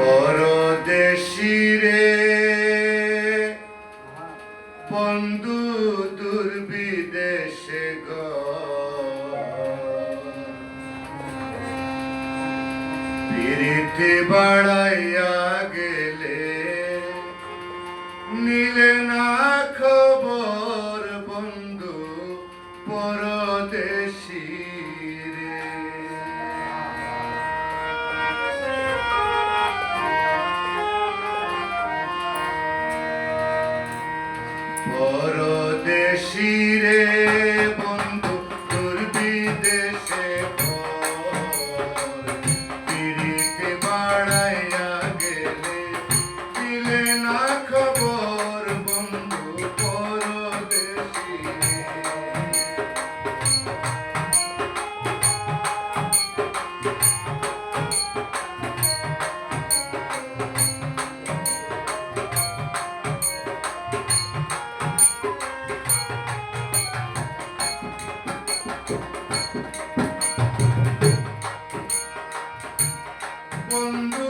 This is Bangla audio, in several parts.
পরদেশি রে বন্ধু দুর্বিদেশে গ। পিরিতে বাড়াইয়া গেলে see கொண்டு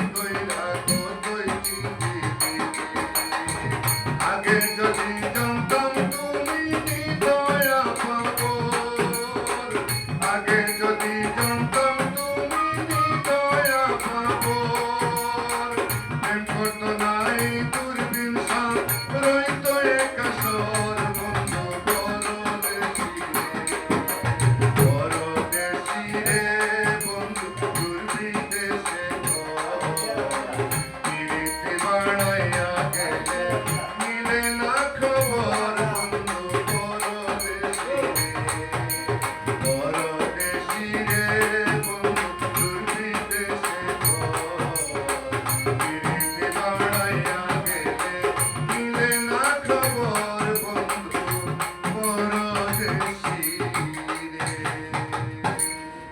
Thank you.